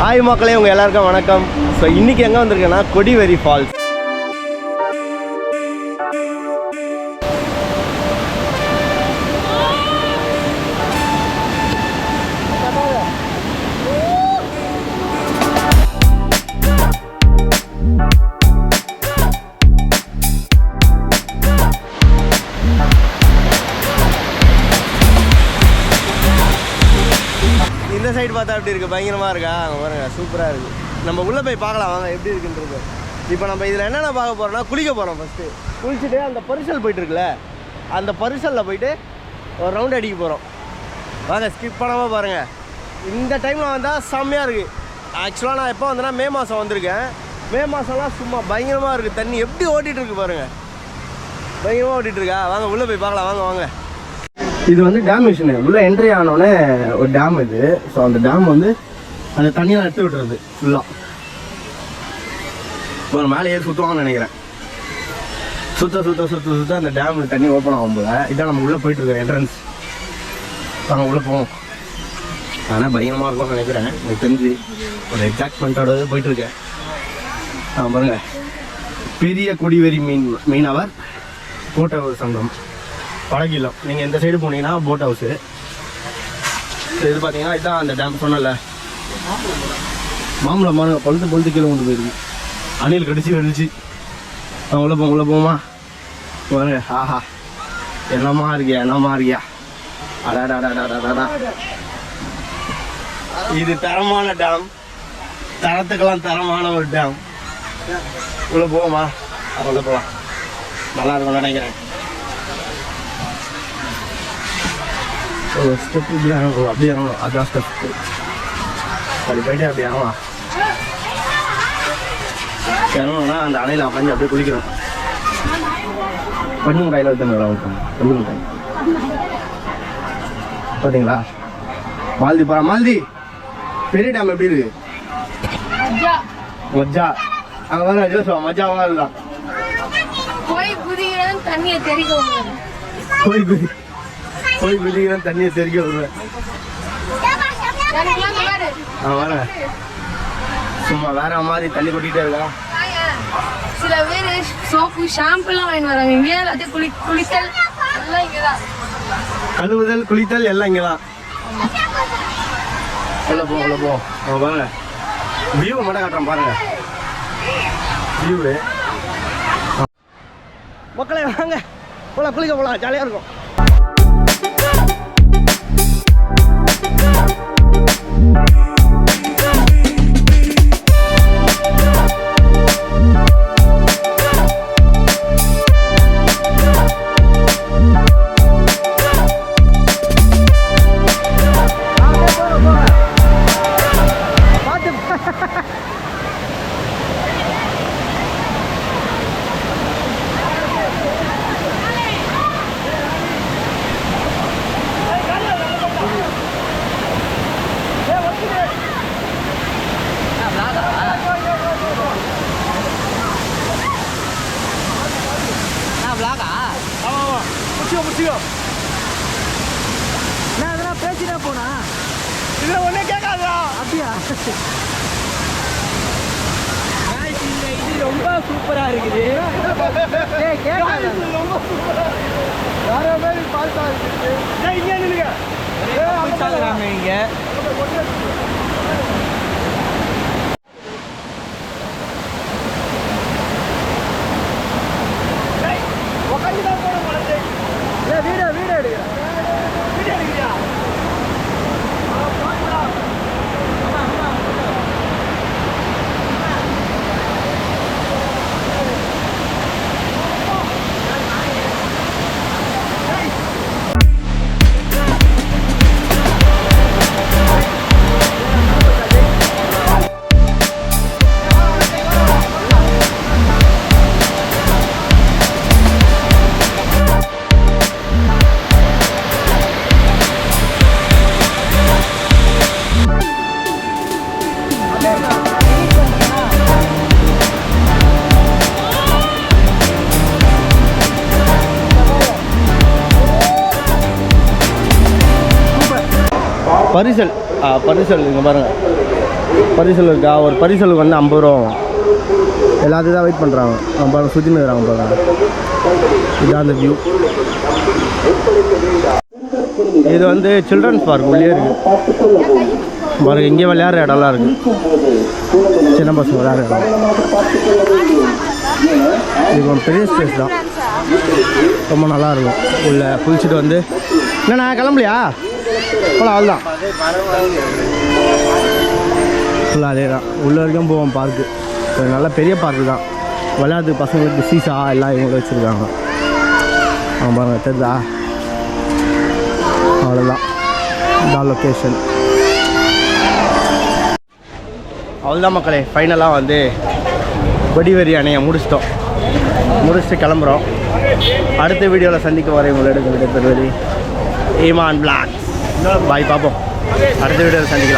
Hi மக்களே உங்கள் எல்லாருக்கும் வணக்கம். ஸோ இன்றைக்கி எங்கே வந்திருக்கேன்னா கொடிவேரி ஃபால்ஸ். சைடு பார்த்தா எப்படி இருக்குது பயங்கரமாக இருக்கா? அங்கே பாருங்க சூப்பராக இருக்குது நம்ம உள்ளே போய் பார்க்கலாம் வாங்க எப்படி இருக்குன்றது. இப்போ நம்ம இதில் என்னென்ன பார்க்க போகிறோம்னா குளிக்க போகிறோம் ஃபஸ்ட்டு குளிச்சுட்டு அந்த பரிசல் போயிட்டு இருக்குல்ல அந்த பரிசலில் போயிட்டு ஒரு ரவுண்ட் அடிக்க போகிறோம் வாங்க ஸ்கிப் பண்ணாமல் பாருங்கள் இந்த டைமில் வந்தால் செம்மையாக இருக்குது ஆக்சுவலாக நான் எப்போ வந்தேன்னா மே மாதம் வந்திருக்கேன். மே மாதம்லாம் சும்மா பயங்கரமாக இருக்குது தண்ணி எப்படி ஓட்டிகிட்டு இருக்கு பாருங்கள் பயங்கரமாக ஓட்டிகிட்டு இருக்கா? வாங்க உள்ளே போய் பார்க்கலாம். வாங்க வாங்க. இது வந்து டேம் மிஷினு உள்ளே என்ட்ரி ஆனோடனே ஒரு டேம் இது. ஸோ அந்த டேம் வந்து அந்த தண்ணியெல்லாம் எடுத்து விட்டுறது. ஃபுல்லாக ஒரு மேலே ஏறி சுற்றுவாங்கன்னு நினைக்கிறேன். சுத்த சுத்த சுத்த சுத்த அந்த டேம் தண்ணி ஓப்பன் ஆகும் போல. இதான் நம்ம உள்ளே போயிட்டு இருக்கோம் என்ட்ரன்ஸ் நாங்கள் உள்ளே போவோம். ஆனால் பயங்கரமாக இருக்கும்னு நினைக்கிறேன். எனக்கு தெரிஞ்சு ஒரு எக்ஸாக்ட்மெண்ட்டோட போயிட்டு இருக்கேன். ஆ பாருங்க. பெரிய கொடிவேரி மீன் மீனவர் ஒரு சங்கம். பழகிடலாம். நீங்கள் இந்த சைடு போனீங்கன்னா போட் ஹவுஸு இது பார்த்தீங்கன்னா இதுதான் அந்த டேம் சொன்னல மாம்பழம் மாம்பழம் பழுத்து பழுத்து கீழே கொண்டு போயிருக்கு அணில் கடிச்சு கடிச்சு. நான் உள்ள போ உள்ள போமா பாருங்க ஆஹா. என்னம்மா இருக்கியா என்னம்மா இருக்கியா? அடாடாடாடாடாடா இது தரமான டேம் தரத்துக்கெல்லாம் தரமான ஒரு டேம் உள்ள போவோமா? உள்ள போகலாம் நல்லா இருக்கும்னு நினைக்கிறேன். ஒரு ஸ்டெப் இப்படி இறங்கணும் அப்படியே இறங்கணும் அதான் ஸ்டெப் அப்படி போயிட்டு அப்படி இறங்கலாம் இறங்கணும்னா அந்த அணையில் உட்காந்து அப்படியே குளிக்கிறோம் மிட்டாயில் வந்து நல்லா இருக்கும் பார்த்தீங்களா மால்தி போகிறா மால்தி பெரிய டேம் எப்படி இருக்கு மஜா அங்கே வர ஜோசுவா மஜாவாக இருந்தான் போய் குதிக்கிறதும் தண்ணியை முடியாது போய் குதி போய் குதிக்கிறேன் தண்ணியை தெறிக்க விடுவேன் வரேன் சும்மா வேற மாதிரி தண்ணி கொட்டிகிட்டே இருக்கா? சில பேர் சோப்பு ஷாம்புலாம் வாங்கிட்டு வராங்க. இங்கே எல்லாத்தையும் குளி குளித்தல் எல்லாம் இங்கதான். கழுவுதல் குளித்தல் எல்லாம் இங்கே தான் உள்ள போ உள்ள போ. அவன் பாருங்க வியூவை மட்டும் காட்டுறேன் பாருங்க. வியூவு மக்களே வாங்க. போலாம் குளிக்க போலாம். ஜாலியாக இருக்கும். Go. Go. முடிச்சுக்கோ முடிச்சுக்கோ நான் அதெல்லாம் பேசிட்டே போனா? இதில் ஒன்றே கேட்காதா அப்படியா? இது ரொம்ப சூப்பரா இருக்குது. ஏய் கேட்காத வேற மாதிரி பால்சா இருக்கு. பரிசல். ஆ பரிசல் இங்கே பாருங்கள் பரிசல் இருக்கா? ஒரு பரிசலுக்கு வந்து ஐம்பது ரூபா ஆகும் தான் வெயிட் பண்ணுறாங்க நம்ம சுற்றின்னு இருக்கிறாங்க பாருங்க. இதான் அந்த வியூ இது வந்து சில்ட்ரன்ஸ் பார்க் உள்ளே இருக்கு. பாருங்க இங்கே விளையாடுற இடம்லாம் இருக்கு. சின்ன பசங்க விளையாடுற இடம். இது கொஞ்சம் பெரிய ஸ்பேஸ் தான். ரொம்ப நல்லா இருக்கும். உள்ள குளிச்சுட்டு வந்து. என்னண்ணா கிளம்பலையா? போலாம் அவ்வளோதான். ஃபுல்லாக அதே தான் உள்ள வரைக்கும் போவோம் பார்க்கு நல்ல பெரிய பார்க்கு தான். விளையாட்டு பசங்களுக்கு சீசா எல்லாம் இவங்களும் வச்சுருக்காங்க. ஆமாம் பாருங்க தெரியுதா? அவ்வளோதான். இதான் லொக்கேஷன் அவ்வளோதான் மக்களே ஃபைனலாக வந்து கொடிவெறி அணையை முடிச்சிட்டோம். முடிச்சுட்டு கிளம்புறோம். அடுத்த வீடியோவில் சந்திக்க வரை உங்களிடம் விடைபெறுவது ஈமான் பிளாக் பாய் பார்ப்போம் அடுத்த வீடியோவில் சந்திக்கலாம்.